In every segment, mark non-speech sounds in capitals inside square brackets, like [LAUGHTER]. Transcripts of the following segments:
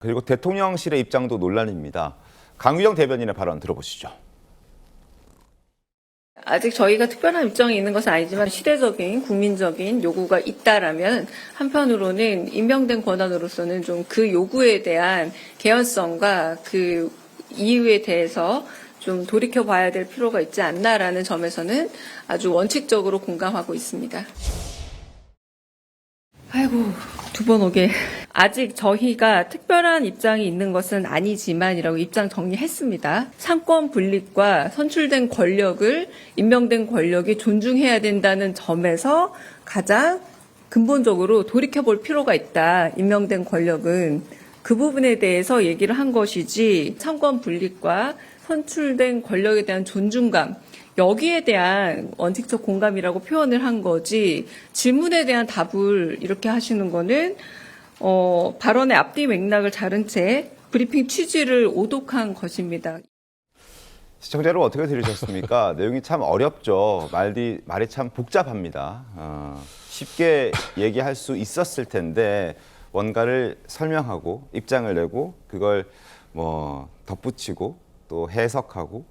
그리고 대통령실의 입장도 논란입니다. 강유정 대변인의 발언 들어보시죠. 아직 저희가 특별한 입장이 있는 것은 아니지만 시대적인 국민적인 요구가 있다라면 한편으로는 임명된 권한으로서는 좀 그 요구에 대한 개연성과 그 이유에 대해서 좀 돌이켜 봐야 될 필요가 있지 않나라는 점에서는 아주 원칙적으로 공감하고 있습니다. 아이고 두 번 오게 아직 저희가 특별한 입장이 있는 것은 아니지만이라고 입장 정리했습니다. 상권 분립과 선출된 권력을 임명된 권력이 존중해야 된다는 점에서 가장 근본적으로 돌이켜 볼 필요가 있다. 임명된 권력은 그 부분에 대해서 얘기를 한 것이지 상권 분립과 선출된 권력에 대한 존중감 여기에 대한 원칙적 공감이라고 표현을 한 거지 질문에 대한 답을 이렇게 하시는 거는 어, 발언의 앞뒤 맥락을 자른 채 브리핑 취지를 오독한 것입니다. 시청자 여러분 어떻게 들으셨습니까? [LAUGHS] 내용이 참 어렵죠. 말이, 말이 참 복잡합니다. 어, 쉽게 얘기할 수 있었을 텐데 원가를 설명하고 입장을 내고 그걸 뭐 덧붙이고 또 해석하고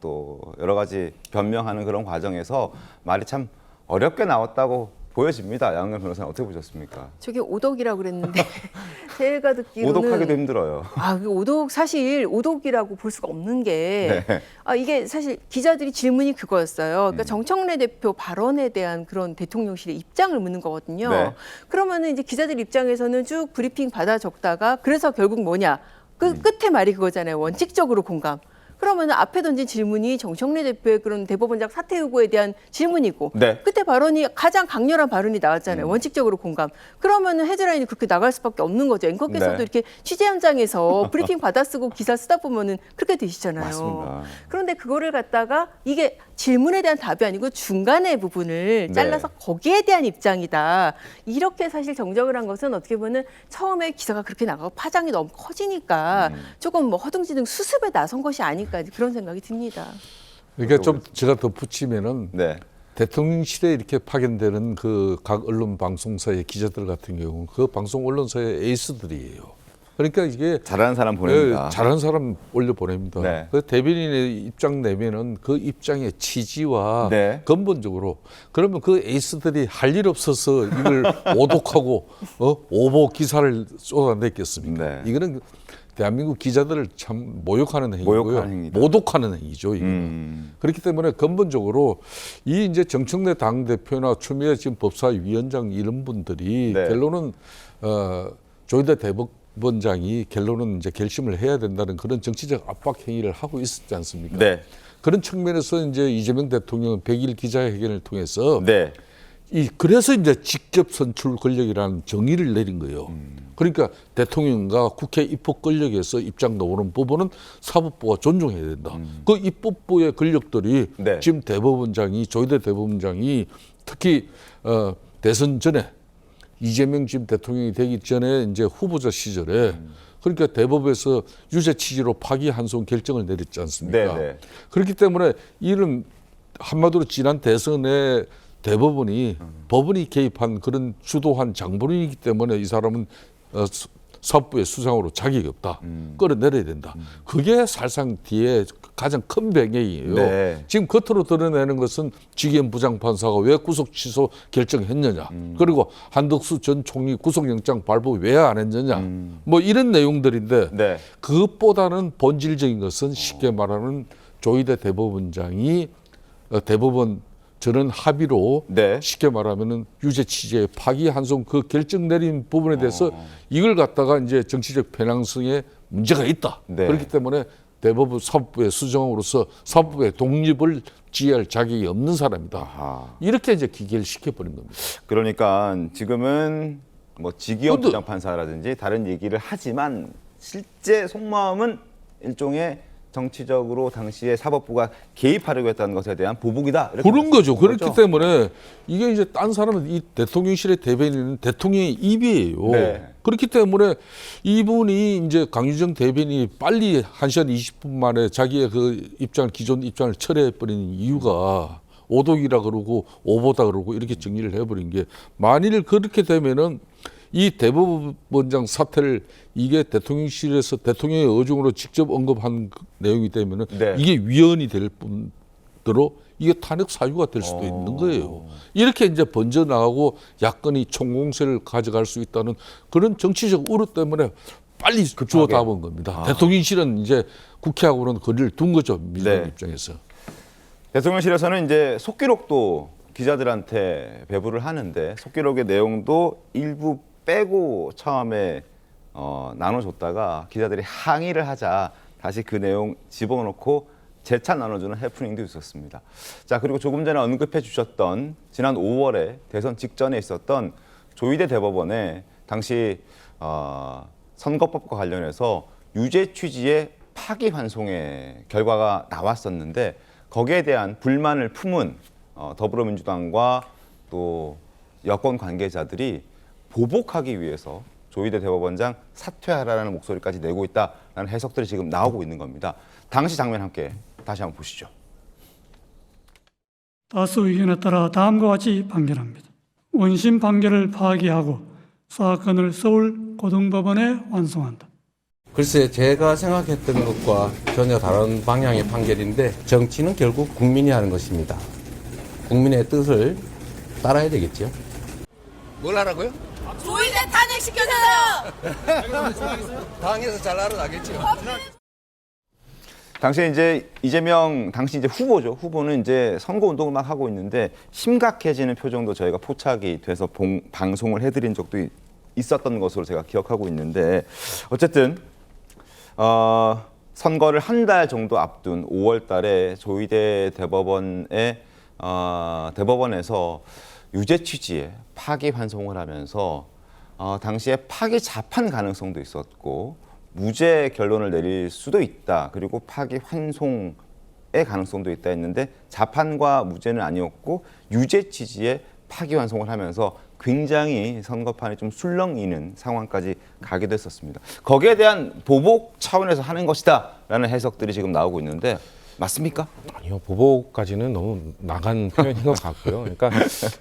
또 여러 가지 변명하는 그런 과정에서 말이 참 어렵게 나왔다고 보여집니다. 양현 변호사님 어떻게 보셨습니까? 저게 오독이라고 그랬는데 [LAUGHS] 제가 듣기로는 오독하기도 힘들어요. 아, 그 오독 사실 오독이라고 볼 수가 없는 게 네. 아, 이게 사실 기자들이 질문이 그거였어요. 음. 그러니까 정청래 대표 발언에 대한 그런 대통령실의 입장을 묻는 거거든요. 네. 그러면은 이제 기자들 입장에서는 쭉 브리핑 받아 적다가 그래서 결국 뭐냐? 그 음. 끝에 말이 그거잖아요. 원칙적으로 공감. 그러면 앞에 던진 질문이 정청래 대표의 그런 대법원장 사퇴 요구에 대한 질문이고 네. 음. 그때 발언이 가장 강렬한 발언이 나왔잖아요. 원칙적으로 공감. 그러면은 헤드라인이 그렇게 나갈 수밖에 없는 거죠. 앵커께서도 네. 이렇게 취재 현장에서 [LAUGHS] 브리핑 받아 쓰고 기사 쓰다 보면은 그렇게 되시잖아요. 맞습니다. 그런데 그거를 갖다가 이게 질문에 대한 답이 아니고 중간의 부분을 네. 잘라서 거기에 대한 입장이다. 이렇게 사실 정정을 한 것은 어떻게 보면 처음에 기사가 그렇게 나가고 파장이 너무 커지니까 음. 조금 뭐 허둥지둥 수습에 나선 것이 아 닐까 그런 생각이 듭니다. 그러니까 좀 제가 덧붙이면은 네. 대통령실에 이렇게 파견되는 그 각 언론 방송사의 기자들 같은 경우 그 방송 언론사의 에이스들이에요. 그러니까 이게 잘하는 사람 보냅니다. 예, 잘한 사람 올려 보냅니다. 네. 그 대변인의 입장 내면은 그 입장의 취지와 네. 근본적으로 그러면 그 에이스들이 할 일 없어서 이걸 [LAUGHS] 오독하고 어? 오보 기사를 쏟아냈겠습니까? 네. 이거는 대한민국 기자들을 참 모욕하는 행위고요. 모욕하는 행위다. 모독하는 행위죠. 이거. 음. 그렇기 때문에 근본적으로 이 이제 정청래 당 대표나 추미애 지금 법사위원장 이런 분들이 네. 결론은 어, 조희대 대법원장이 결론은 이제 결심을 해야 된다는 그런 정치적 압박 행위를 하고 있었지 않습니까? 네. 그런 측면에서 이제 이재명 대통령은 100일 기자회견을 통해서 네. 이 그래서 이제 직접 선출 권력이라는 정의를 내린 거예요. 그러니까 대통령과 국회 입법 권력에서 입장 나오는 부분은 사법부가 존중해야 된다. 그 입법부의 권력들이 네. 지금 대법원장이 조희대 대법원장이 특히 어, 대선 전에 이재명 지금 대통령이 되기 전에 이제 후보자 시절에 그러니까 대법에서 유죄 취지로 파기 한송 결정을 내렸지 않습니까? 네, 네. 그렇기 때문에 이런 한마디로 지난 대선에 대법원이 법원이 개입한 그런 주도한 장본인이기 때문에 이 사람은 어, 수- 사법부의 수장으로 자격이 없다. 끌어내려야 된다. 그게 사실상 뒤에 가장 큰 배경이에요. 네. 지금 겉으로 드러내는 것은 지기현 부장판사가 왜 구속 취소 결정했느냐. 그리고 한덕수 전 총리 구속영장 발부 왜 안 했느냐. 뭐 이런 내용들인데 네. 그것보다는 본질적인 것은 쉽게 말하는 조희대 대법원장이 어, 대법원 저는 합의로 네. 쉽게 말하면은 유죄 취지의 파기 한송 그 결정 내린 부분에 대해서 이걸 갖다가 이제 정치적 편향성에 문제가 있다. 네. 그렇기 때문에 대법원 사법부의 수장으로서 사법부의 독립을 지휘할 자격이 없는 사람이다. 아하. 이렇게 이제 기계를 시켜버린 겁니다. 그러니까 지금은 뭐 지기현 근데- 부장 판사라든지 다른 얘기를 하지만 실제 속마음은 일종의 정치적으로 당시에 사법부가 개입하려고 했다는 것에 대한 보복이다. 이렇게 그런 거죠. 말씀하시는 그렇기 때문에 이게 이제 딴 사람은 이 대통령실의 대변인은 대통령의 입이에요. 네. 그렇기 때문에 이분이 이제 강유정 대변인이 빨리 한시간 20분 만에 자기의 그 입장을 기존 입장을 철회해 버리는 이유가 오독이라 그러고 오보다 그러고 이렇게 정리를 해버린 게 만일 그렇게 되면은 이 대법원장 사태를 이게 대통령실에서 대통령의 의중으로 직접 언급한 그 내용이 되면은 네. 이게 위헌이 될 뿐더러 이게 탄핵 사유가 될 수도 있는 거예요. 이렇게 이제 번져 나가고 야권이 총공세를 가져갈 수 있다는 그런 정치적 우려 때문에 빨리 주워 담은 겁니다. 대통령실은 이제 국회하고는 거리를 둔 거죠 민주당 네. 입장에서. 대통령실에서는 이제 속기록도 기자들한테 배부를 하는데 속기록의 내용도 일부 빼고 처음에 어, 나눠줬다가 기자들이 항의를 하자 다시 그 내용 집어넣고 재차 나눠주는 해프닝도 있었습니다. 자 그리고 조금 전에 언급해 주셨던 지난 5월에 대선 직전에 있었던 조희대 대법원에 당시 어, 선거법과 관련해서 유죄 취지의 파기환송의 결과가 나왔었는데 거기에 대한 불만을 품은 어, 더불어민주당과 또 여권 관계자들이 보복하기 위해서 조희대 대법원장 사퇴하라는 목소리까지 내고 있다라는 해석들이 지금 나오고 있는 겁니다. 당시 장면 함께 다시 한번 보시죠. 다수 의견에 따라 다음과 같이 판결합니다. 원심 판결을 파기하고 사건을 서울 고등법원에 완송한다. 글쎄 제가 생각했던 것과 전혀 다른 방향의 판결인데 정치는 결국 국민이 하는 것입니다. 국민의 뜻을 따라야 되겠죠. 뭘 하라고요? 조이대 탄핵 시켜주세요! 당에서 잘 알아나겠죠. 당시에 이제 이재명 당시 이제 후보죠. 후보는 이제 선거 운동을 막 하고 있는데 심각해지는 표정도 저희가 포착이 돼서 봉- 방송을 해드린 적도 이- 있었던 것으로 제가 기억하고 있는데 어쨌든 어, 선거를 한 달 정도 앞둔 5월달에 조희대 대법원의 어, 대법원에서 유죄 취지의 파기 환송을 하면서 어, 당시에 파기 자판 가능성도 있었고 무죄 결론을 내릴 수도 있다. 그리고 파기 환송의 가능성도 있다 했는데 자판과 무죄는 아니었고 유죄 취지의 파기 환송을 하면서 굉장히 선거판이 좀 술렁이는 상황까지 가게 됐었습니다. 거기에 대한 보복 차원에서 하는 것이다라는 해석들이 지금 나오고 있는데 맞습니까? 아니요 보복까지는 너무 나간 표현인 것 같고요. 그러니까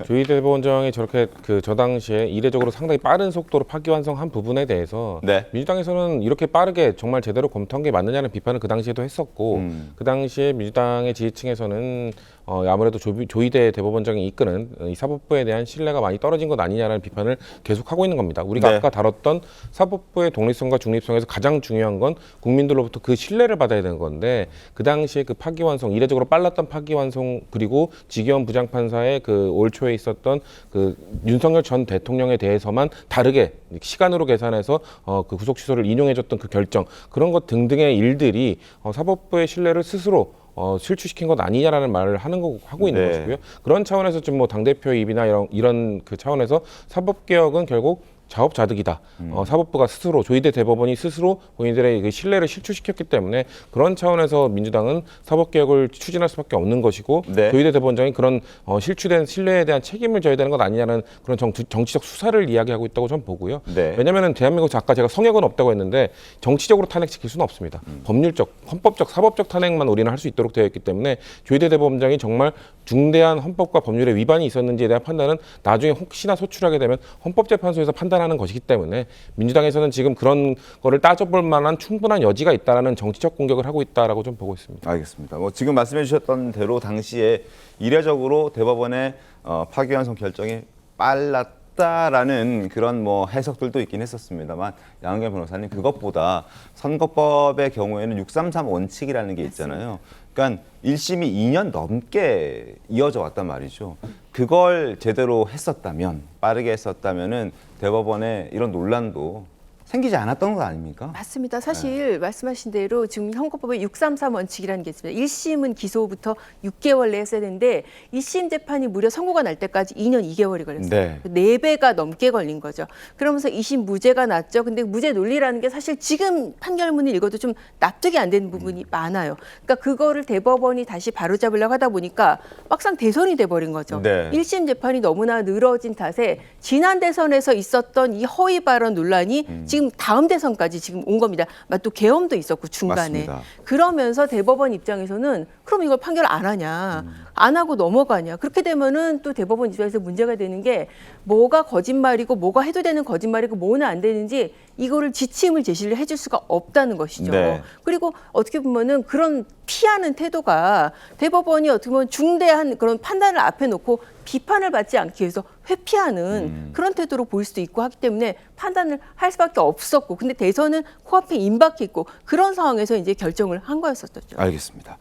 조희 대법원장이 저렇게 그 저 당시에 이례적으로 상당히 빠른 속도로 파기완성한 부분에 대해서 네. 민주당에서는 이렇게 빠르게 정말 제대로 검토한 게 맞느냐는 비판을 그 당시에도 했었고 음. 그 당시에 민주당의 지지층에서는 어, 아무래도 조, 조희대 대법원장이 이끄는 이 사법부에 대한 신뢰가 많이 떨어진 것 아니냐라는 비판을 계속하고 있는 겁니다. 우리가 네. 아까 다뤘던 사법부의 독립성과 중립성에서 가장 중요한 건 국민들로부터 그 신뢰를 받아야 되는 건데 그 당시에 그 파기완성 이례적으로 빨랐던 파기완성 그리고 지기현 부장판사의 그 올 초에 있었던 그 윤석열 전 대통령에 대해서만 다르게 시간으로 계산해서 어, 그 구속 취소를 인용해줬던 그 결정 그런 것 등등의 일들이 어, 사법부의 신뢰를 스스로 어, 실추시킨 것 아니냐라는 말을 하는 거 하고 있는 네. 것이고요. 그런 차원에서 좀뭐당 대표 입이나 이런 이런 그 차원에서 사법 개혁은 결국 자업자득이다. 어, 사법부가 스스로 조희대 대법원이 스스로 본인들의 그 신뢰를 실추시켰기 때문에 그런 차원에서 민주당은 사법 개혁을 추진할 수밖에 없는 것이고 네. 조희대 대법원장이 그런 어, 실추된 신뢰에 대한 책임을 져야 되는 것 아니냐는 그런 정, 정치적 수사를 이야기하고 있다고 저는 보고요. 네. 왜냐하면 대한민국 아까 제가 성역은 없다고 했는데 정치적으로 탄핵시킬 수는 없습니다. 법률적, 헌법적, 사법적 탄핵만 우리는 할 수 있도록 되어 있기 때문에 조희대 대법원장이 정말 중대한 헌법과 법률에 위반이 있었는지에 대한 판단은 나중에 혹시나 소출하게 되면 헌법재판소에서 판단 하는 것이기 때문에 민주당에서는 지금 그런 거를 따져볼 만한 충분한 여지가 있다라는 정치적 공격을 하고 있다라고 좀 보고 있습니다. 알겠습니다. 뭐 지금 말씀해 주셨던 대로 당시에 이례적으로 대법원의 어, 파기환송 결정이 빨랐다라는 그런 뭐 해석들도 있긴 했었습니다만 양은경 변호사님 그것보다 선거법의 경우에는 633 원칙이라는 게 있잖아요. 그러니까 1심이 2년 넘게 이어져 왔단 말이죠. 그걸 제대로 했었다면 빠르게 했었다면은 대법원에 이런 논란도 생기지 않았던 거 아닙니까? 맞습니다. 사실 말씀하신 대로 지금 선거법에 633 원칙이라는 게 있습니다. 1심은 기소부터 6개월 내에 했어야 되는데 2심 재판이 무려 선고가 날 때까지 2년 2개월이 걸렸어요. 네. 네 배가 넘게 걸린 거죠. 그러면서 2심 무죄가 났죠. 근데 무죄 논리라는 게 사실 지금 판결문을 읽어도 좀 납득이 안 되는 부분이 많아요. 그러니까 그거를 대법원이 다시 바로잡으려고 하다 보니까 막상 대선이 돼 버린 거죠. 네. 1심 재판이 너무나 늘어진 탓에 지난 대선에서 있었던 이 허위 발언 논란이 지금 지금 다음 대선까지 지금 온 겁니다. 막또 계엄도 있었고 중간에 맞습니다. 그러면서 대법원 입장에서는 그럼 이걸 판결 안 하냐 안 하고 넘어가냐 그렇게 되면은 또 대법원 입장에서 문제가 되는 게 뭐가 거짓말이고 뭐가 해도 되는 거짓말이고 뭐는 안 되는지 이거를 지침을 제시를 해줄 수가 없다는 것이죠. 네. 그리고 어떻게 보면은 그런 피하는 태도가 대법원이 어떻게 보면 중대한 그런 판단을 앞에 놓고 비판을 받지 않기 위해서 회피하는 그런 태도로 보일 수도 있고 하기 때문에 판단을 할 수밖에 없었고 근데 대선은 코앞에 임박했고 그런 상황에서 이제 결정을 한 거였었죠. 알겠습니다.